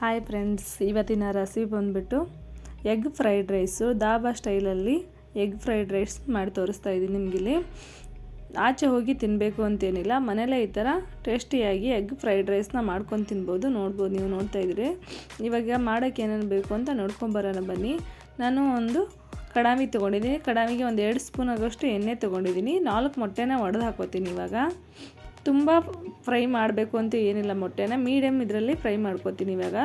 Hi friends ಇವತ್ತಿನ recipe ಬಂದುಬಿಟ್ಟು egg fried rice dhaba ಸ್ಟೈಲಲ್ಲಿ ಎಗ್ ಫ್ರೈಡ್ ರೈಸ್ ಮಾಡಿ ತೋರಿಸ್ತಾ ಇದ್ದೀನಿ ನಿಮಗಿಲ್ಲಿ. ಆಚೆ ಹೋಗಿ ತಿನ್ನಬೇಕು ಅಂತೇನಿಲ್ಲ, ಮನೇಲೇ ಈ ಥರ ಟೇಸ್ಟಿಯಾಗಿ ಎಗ್ ಫ್ರೈಡ್ ರೈಸ್ನ ಮಾಡ್ಕೊಂಡು ತಿನ್ಬೋದು, ನೋಡ್ಬೋದು, ನೀವು ನೋಡ್ತಾ ಇದ್ದೀರಿ. ಇವಾಗ ಮಾಡೋಕ್ಕೆ ಏನೇನು ಬೇಕು ಅಂತ ನೋಡ್ಕೊಂಬರೋಣ ಬನ್ನಿ. ನಾನು ಒಂದು ಕಡಾಮಿ ತೊಗೊಂಡಿದ್ದೀನಿ. ಕಡಾಮಿಗೆ ಒಂದು ಎರಡು ಸ್ಪೂನ್ ಆಗೋಷ್ಟು ಎಣ್ಣೆ ತೊಗೊಂಡಿದ್ದೀನಿ. ನಾಲ್ಕು ಮೊಟ್ಟೆನ ಒಡೆದು ಹಾಕೋತೀನಿ ಇವಾಗ. ತುಂಬ ಫ್ರೈ ಮಾಡಬೇಕು ಅಂತ ಏನಿಲ್ಲ ಮೊಟ್ಟೆನ. ಮೀಡಿಯಮ್ ಇದರಲ್ಲಿ ಫ್ರೈ ಮಾಡ್ಕೊತೀನಿ ಇವಾಗ.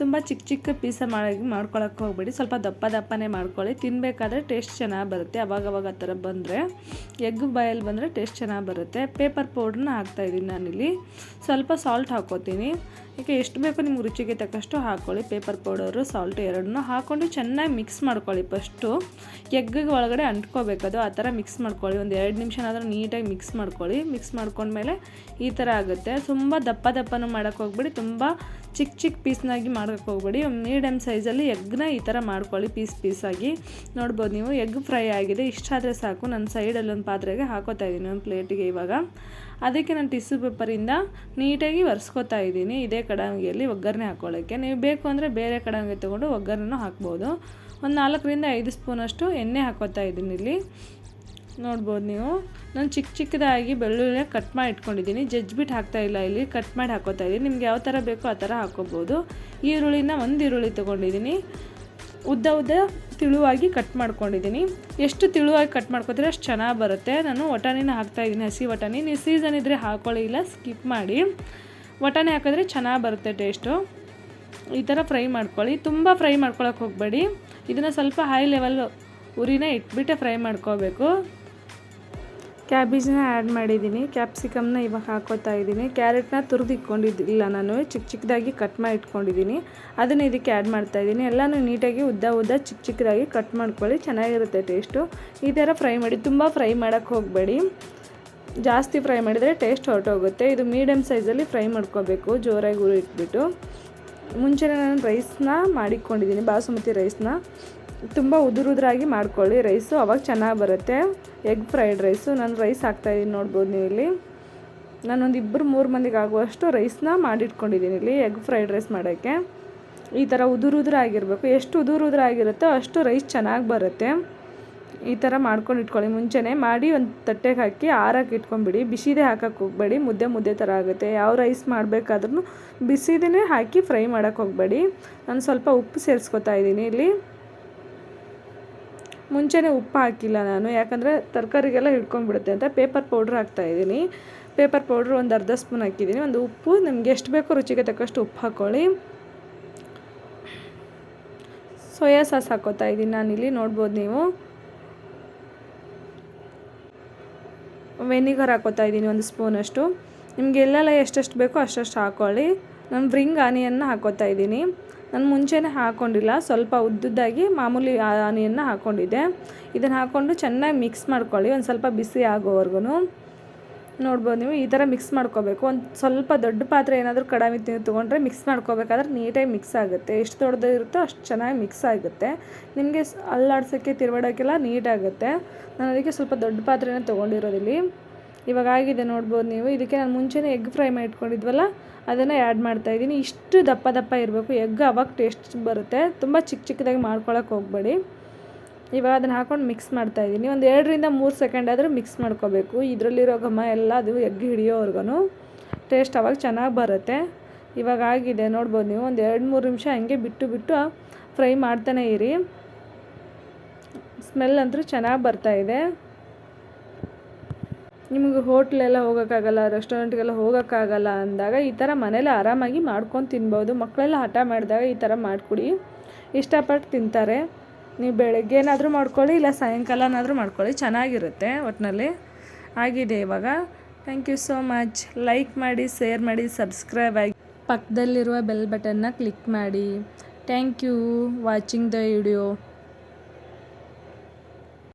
ತುಂಬ ಚಿಕ್ಕ ಚಿಕ್ಕ ಪೀಸ ಮಾಡಿ ಮಾಡ್ಕೊಳಕ್ಕೆ ಹೋಗ್ಬೇಡಿ. ಸ್ವಲ್ಪ ದಪ್ಪ ದಪ್ಪನೇ ಮಾಡ್ಕೊಳ್ಳಿ. ತಿನ್ನಬೇಕಾದ್ರೆ ಟೇಸ್ಟ್ ಚೆನ್ನಾಗಿ ಬರುತ್ತೆ. ಅವಾಗವಾಗ ಆ ಥರ ಬಂದರೆ, ಎಗ್ ಬಾಯಲ್ಲಿ ಬಂದರೆ ಟೇಸ್ಟ್ ಚೆನ್ನಾಗಿ ಬರುತ್ತೆ. ಪೇಪರ್ ಪೌಡ್ರನ್ನ ಹಾಕ್ತಾಯಿದ್ದೀನಿ ನಾನಿಲ್ಲಿ. ಸ್ವಲ್ಪ ಸಾಲ್ಟ್ ಹಾಕ್ಕೋತೀನಿ. ಈಗ ಎಷ್ಟು ಬೇಕೋ ನಿಮ್ಗೆ ರುಚಿಗೆ ತಕ್ಕಷ್ಟು ಹಾಕ್ಕೊಳ್ಳಿ ಪೇಪರ್ ಪೌಡರು ಸಾಲ್ಟ್ ಎರಡನ್ನೂ ಹಾಕ್ಕೊಂಡು ಚೆನ್ನಾಗಿ ಮಿಕ್ಸ್ ಮಾಡ್ಕೊಳ್ಳಿ. ಫಸ್ಟು ಎಗ್ಗಿಗೆ ಒಳಗಡೆ ಅಂಟ್ಕೋಬೇಕದು ಆ ಥರ ಮಿಕ್ಸ್ ಮಾಡ್ಕೊಳ್ಳಿ. ಒಂದು ಎರಡು ನಿಮಿಷನಾದರೂ ನೀಟಾಗಿ ಮಿಕ್ಸ್ ಮಾಡ್ಕೊಳ್ಳಿ. ಮಿಕ್ಸ್ ಮಾಡ್ಕೊಂಡ್ಮೇಲೆ ಈ ಥರ ಆಗುತ್ತೆ. ತುಂಬ ದಪ್ಪ ದಪ್ಪನೂ ಮಾಡೋಕ್ಕೆ ಹೋಗ್ಬಿಡಿ. ತುಂಬ ಚಿಕ್ಕ ಚಿಕ್ಕ ಪೀಸ್ನಾಗಿ ಮಾಡೋಕ್ಕೆ ಹೋಗ್ಬೇಡಿ. ಮೀಡಿಯಮ್ ಸೈಜಲ್ಲಿ ಎಗ್ನ ಈ ಥರ ಮಾಡ್ಕೊಳ್ಳಿ ಪೀಸ್ ಪೀಸಾಗಿ ನೋಡ್ಬೋದು ನೀವು ಎಗ್ ಫ್ರೈ ಆಗಿದೆ. ಇಷ್ಟಾದರೆ ಸಾಕು. ನನ್ನ ಸೈಡಲ್ಲಿ ಒಂದು ಪಾತ್ರೆಗೆ ಹಾಕೋತಾ ಇದ್ದೀನಿ ಒಂದು ಪ್ಲೇಟಿಗೆ ಇವಾಗ. ಅದಕ್ಕೆ ನಾನು ಟಿಶ್ಯೂ ಪೇಪರಿಂದ ನೀಟಾಗಿ ಒರೆಸ್ಕೋತಾ ಇದ್ದೀನಿ ಇದೇ ಕಡಾಂಗಿಯಲ್ಲಿ ಒಗ್ಗರಣೆ ಹಾಕ್ಕೊಳ್ಳೋಕ್ಕೆ ನೀವು ಬೇಕು ಅಂದರೆ ಬೇರೆ ಕಡಂಗಿ ತೊಗೊಂಡು ಒಗ್ಗರಣೆನೂ ಹಾಕ್ಬೋದು. ಒಂದು ನಾಲ್ಕರಿಂದ ಐದು ಸ್ಪೂನಷ್ಟು ಎಣ್ಣೆ ಹಾಕೋತಾ ಇದ್ದೀನಿ ಇಲ್ಲಿ. ನೋಡ್ಬೋದು ನೀವು. ನಾನು ಚಿಕ್ಕ ಚಿಕ್ಕದಾಗಿ ಬೆಳ್ಳುಳ್ಳಿ ಕಟ್ ಮಾಡಿ ಇಟ್ಕೊಂಡಿದ್ದೀನಿ. ಜಜ್ಬಿಟ್ಟು ಹಾಕ್ತಾ ಇಲ್ಲ ಇಲ್ಲಿ. ಕಟ್ ಮಾಡಿ ಹಾಕೋತಾ ಇದ್ದೀನಿ. ನಿಮ್ಗೆ ಯಾವ ಥರ ಬೇಕೋ ಆ ಥರ ಹಾಕೋಬೋದು ಈರುಳ್ಳಿನ ಒಂದು ಈರುಳ್ಳಿ ತೊಗೊಂಡಿದ್ದೀನಿ. ಉದ್ದ ಉದ್ದ ತಿಳುವಾಗಿ ಕಟ್ ಮಾಡ್ಕೊಂಡಿದ್ದೀನಿ. ಎಷ್ಟು ತಿಳುವಾಗಿ ಕಟ್ ಮಾಡ್ಕೋತೀರ ಅಷ್ಟು ಚೆನ್ನಾಗಿ ಬರುತ್ತೆ. ನಾನು ವಟಾಣಿನ ಹಾಕ್ತಾಯಿದ್ದೀನಿ ಹಸಿ ವಟಾಣಿ. ನೀವು ಸೀಸನ್ ಇದ್ದರೆ ಹಾಕೊಳ್ಳಿ ಇಲ್ಲ ಸ್ಕಿಪ್ ಮಾಡಿ. ವಟಾಣಿ ಹಾಕಿದ್ರೆ ಚೆನ್ನಾಗಿ ಬರುತ್ತೆ ಟೇಸ್ಟು. ಈ ಥರ ಫ್ರೈ ಮಾಡ್ಕೊಳ್ಳಿ. ತುಂಬ ಫ್ರೈ ಮಾಡ್ಕೊಳಕ್ಕೆ ಹೋಗಬೇಡಿ. ಇದನ್ನು ಸ್ವಲ್ಪ ಹೈ ಲೆವೆಲ್ ಉರಿನ ಇಟ್ಬಿಟ್ಟೆ ಫ್ರೈ ಮಾಡ್ಕೋಬೇಕು. ಕ್ಯಾಬೇಜ್ನ ಆ್ಯಡ್ ಮಾಡಿದ್ದೀನಿ. ಕ್ಯಾಪ್ಸಿಕಮ್ನ ಇವಾಗ ಹಾಕೋತಾ ಇದ್ದೀನಿ. ಕ್ಯಾರೆಟ್ನ ತುರಿದಿಟ್ಕೊಂಡಿದ್ದಿಲ್ಲ ನಾನು. ಚಿಕ್ಕ ಚಿಕ್ಕದಾಗಿ ಕಟ್ ಮಾಡಿ ಇಟ್ಕೊಂಡಿದ್ದೀನಿ ಅದನ್ನು ಇದಕ್ಕೆ ಆ್ಯಡ್ ಮಾಡ್ತಾ ಇದ್ದೀನಿ. ಎಲ್ಲನೂ ನೀಟಾಗಿ ಉದ್ದ ಉದ್ದ ಚಿಕ್ಕ ಚಿಕ್ಕದಾಗಿ ಕಟ್ ಮಾಡ್ಕೊಳ್ಳಿ. ಚೆನ್ನಾಗಿರುತ್ತೆ ಟೇಸ್ಟು. ಈ ಥರ ಫ್ರೈ ಮಾಡಿ ತುಂಬ ಫ್ರೈ ಮಾಡೋಕ್ಕೆ ಹೋಗಬೇಡಿ. ಜಾಸ್ತಿ ಫ್ರೈ ಮಾಡಿದರೆ ಟೇಸ್ಟ್ ಹೊರಟೋಗುತ್ತೆ. ಇದು ಮೀಡಿಯಮ್ ಸೈಜಲ್ಲಿ ಫ್ರೈ ಮಾಡ್ಕೋಬೇಕು. ಜೋರಾಗಿ ಉರಿ ಇಟ್ಬಿಟ್ಟು ಮುಂಚೆನೇ ನಾನು ರೈಸ್ನ ಮಾಡಿಕೊಂಡಿದ್ದೀನಿ, ಬಾಸುಮತಿ ರೈಸ್ನ. ತುಂಬ ಉದುರುದ್ರಾಗಿ ಮಾಡ್ಕೊಳ್ಳಿ. ರೈಸು ಅವಾಗ ಚೆನ್ನಾಗಿ ಬರುತ್ತೆ. Egg fried rice. ನಾನು ರೈಸ್ ಹಾಕ್ತಾಯಿದ್ದೀನಿ ನೋಡ್ಬೋದು ನೀವು ಇಲ್ಲಿ. ನಾನೊಂದು ಇಬ್ಬರು ಮೂರು ಮಂದಿಗೆ ಆಗುವಷ್ಟು ರೈಸ್ನ ಮಾಡಿಟ್ಕೊಂಡಿದ್ದೀನಿ ಇಲ್ಲಿ ಎಗ್ ಫ್ರೈಡ್ ರೈಸ್ ಮಾಡೋಕ್ಕೆ. ಈ ಥರ ಉದುರು ಉದುರಾಗಿರಬೇಕು ಎಷ್ಟು ಉದುರು ಉದುರಾಗಿರುತ್ತೋ ಅಷ್ಟು ರೈಸ್ ಚೆನ್ನಾಗಿ ಬರುತ್ತೆ. ಈ ಥರ ಮಾಡ್ಕೊಂಡು ಇಟ್ಕೊಳ್ಳಿ. ಮುಂಚೆನೇ ಮಾಡಿ ಒಂದು ತಟ್ಟೆಗೆ ಹಾಕಿ ಆರಕ್ಕೆ ಇಟ್ಕೊಂಬಿಡಿ ಬಿಸಿದೇ ಹಾಕಕ್ಕೆ ಹೋಗಬೇಡಿ. ಮುದ್ದೆ ಮುದ್ದೆ ಥರ ಆಗುತ್ತೆ. ಯಾವ ರೈಸ್ ಮಾಡಬೇಕಾದ್ರೂ ಬಿಸಿದೇ ಹಾಕಿ ಫ್ರೈ ಮಾಡೋಕ್ಕೆ ಹೋಗಬೇಡಿ. ನಾನು ಸ್ವಲ್ಪ ಉಪ್ಪು ಸೇರಿಸ್ಕೊತಾ ಇದ್ದೀನಿ ಇಲ್ಲಿ. ಮುಂಚೆನೇ ಉಪ್ಪು ಹಾಕಿಲ್ಲ ನಾನು. ಯಾಕಂದರೆ ತರಕಾರಿಗೆಲ್ಲ ಹಿಡ್ಕೊಂಡ್ಬಿಡುತ್ತೆ ಅಂತ ಪೇಪರ್ ಪೌಡ್ರ್ ಹಾಕ್ತಾಯಿದ್ದೀನಿ ಪೇಪರ್ ಪೌಡ್ರ್ ಒಂದು ಅರ್ಧ ಸ್ಪೂನ್ ಹಾಕಿದ್ದೀನಿ. ಒಂದು ಉಪ್ಪು. ನಿಮಗೆ ಎಷ್ಟು ಬೇಕೋ ರುಚಿಗೆ ತಕ್ಕಷ್ಟು ಉಪ್ಪು ಹಾಕ್ಕೊಳ್ಳಿ ಸೋಯಾ ಸಾಸ್ ಹಾಕೋತಾ ಇದ್ದೀನಿ ನಾನಿಲ್ಲಿ. ನೋಡ್ಬೋದು ನೀವು. ವೆನಿಗರ್ ಹಾಕೋತಾ ಇದ್ದೀನಿ ಒಂದು ಸ್ಪೂನಷ್ಟು. ನಿಮಗೆ ಎಲ್ಲೆಲ್ಲ ಎಷ್ಟೆಷ್ಟು ಬೇಕೋ ಅಷ್ಟಷ್ಟು ಹಾಕ್ಕೊಳ್ಳಿ ನಾನು ರಿಂಗ್ ಆನಿಯನ್ನು ಹಾಕೋತಾ ಇದ್ದೀನಿ. ನಾನು ಮುಂಚೆನೇ ಹಾಕ್ಕೊಂಡಿಲ್ಲ ಸ್ವಲ್ಪ ಉದ್ದುದ್ದಾಗಿ ಮಾಮೂಲಿ ಆನಿಯನ್ನು ಹಾಕ್ಕೊಂಡಿದ್ದೆ ಇದನ್ನು ಹಾಕ್ಕೊಂಡು ಚೆನ್ನಾಗಿ ಮಿಕ್ಸ್ ಮಾಡ್ಕೊಳ್ಳಿ, ಒಂದು ಸ್ವಲ್ಪ ಬಿಸಿ ಆಗೋವರೆಗೂ ನೋಡ್ಬೋದು ನೀವು ಈ ಥರ ಮಿಕ್ಸ್ ಮಾಡ್ಕೋಬೇಕು. ಒಂದು ಸ್ವಲ್ಪ ದೊಡ್ಡ ಪಾತ್ರೆ ಏನಾದರೂ ಕಡಾಮಿ ತೊಗೊಂಡ್ರೆ ಮಿಕ್ಸ್ ಮಾಡ್ಕೋಬೇಕಾದ್ರೆ ನೀಟಾಗಿ ಮಿಕ್ಸ್ ಆಗುತ್ತೆ. ಎಷ್ಟು ದೊಡ್ಡದು ಇರುತ್ತೋ ಅಷ್ಟು ಚೆನ್ನಾಗಿ ಮಿಕ್ಸ್ ಆಗುತ್ತೆ. ನಿಮಗೆ ಅಲ್ಲಾಡ್ಸೋಕ್ಕೆ, ತಿರುಗಾಡೋಕ್ಕೆಲ್ಲ ನೀಟಾಗುತ್ತೆ. ನಾನು ಅದಕ್ಕೆ ಸ್ವಲ್ಪ ದೊಡ್ಡ ಪಾತ್ರೆನೇ ತೊಗೊಂಡಿರೋದಿಲ್ಲಿ. ಇವಾಗ ಆಗಿದೆ ನೋಡ್ಬೋದು ನೀವು. ಇದಕ್ಕೆ ನಾನು ಮುಂಚೆನೇ ಎಗ್ ಫ್ರೈ ಮಾಡಿ ಇಟ್ಕೊಂಡಿದ್ವಲ್ಲ ಅದನ್ನು ಆ್ಯಡ್ ಮಾಡ್ತಾಯಿದ್ದೀನಿ ಇಷ್ಟು ದಪ್ಪ ದಪ್ಪ ಇರಬೇಕು. ಎಗ್ ಅವಾಗ ಟೇಸ್ಟ್ ಬರುತ್ತೆ. ತುಂಬ ಚಿಕ್ಕ ಚಿಕ್ಕದಾಗಿ ಮಾಡ್ಕೊಳಕ್ಕೆ ಹೋಗಬೇಡಿ. ಇವಾಗ ಅದನ್ನು ಹಾಕೊಂಡು ಮಿಕ್ಸ್ ಮಾಡ್ತಾಯಿದ್ದೀನಿ ಒಂದು ಎರಡರಿಂದ ಮೂರು ಸೆಕೆಂಡ್ ಆದರೂ ಮಿಕ್ಸ್ ಮಾಡ್ಕೋಬೇಕು. ಇದರಲ್ಲಿರೋ ಘಮ ಎಲ್ಲ ಅದು ಎಗ್ ಹಿಡಿಯೋವರೆಗೂ ಟೇಸ್ಟ್ ಅವಾಗ ಚೆನ್ನಾಗಿ ಬರುತ್ತೆ. ಇವಾಗ ಆಗಿದೆ, ನೋಡ್ಬೋದು ನೀವು. ಒಂದು ಎರಡು ಮೂರು ನಿಮಿಷ ಹಂಗೆ ಬಿಟ್ಟು ಬಿಟ್ಟು ಫ್ರೈ ಮಾಡ್ತಾನೆ ಇರಿ. ಸ್ಮೆಲ್ ಅಂತೂ ಚೆನ್ನಾಗಿ ಬರ್ತಾಯಿದೆ ನಿಮಗೆ ಹೋಟ್ಲೆಲ್ಲ ಹೋಗೋಕ್ಕಾಗಲ್ಲ ರೆಸ್ಟೋರೆಂಟ್ಗೆಲ್ಲ ಹೋಗೋಕ್ಕಾಗಲ್ಲ ಅಂದಾಗ ಈ ಥರ ಮನೇಲಿ ಆರಾಮಾಗಿ ಮಾಡ್ಕೊಂಡು ತಿನ್ಬೋದು. ಮಕ್ಕಳೆಲ್ಲ ಹಠ ಮಾಡಿದಾಗ ಈ ಥರ ಮಾಡಿಕೊಡಿ. ಇಷ್ಟಪಟ್ಟು ತಿಂತಾರೆ. ನೀವು ಬೆಳಗ್ಗೆನಾದರೂ ಮಾಡ್ಕೊಳ್ಳಿ, ಇಲ್ಲ ಸಾಯಂಕಾಲನಾದರೂ ಮಾಡ್ಕೊಳ್ಳಿ. ಚೆನ್ನಾಗಿರುತ್ತೆ ಒಟ್ಟಿನಲ್ಲಿ ಆಗಿದೆ ಇವಾಗ. Thank you so much like ಮಾಡಿ ಶೇರ್ ಮಾಡಿ ಸಬ್ಸ್ಕ್ರೈಬ್ ಆಗಿ. ಪಕ್ಕದಲ್ಲಿರುವ ಬೆಲ್ ಬಟನ್ನ ಕ್ಲಿಕ್ ಮಾಡಿ. Thank you watching the video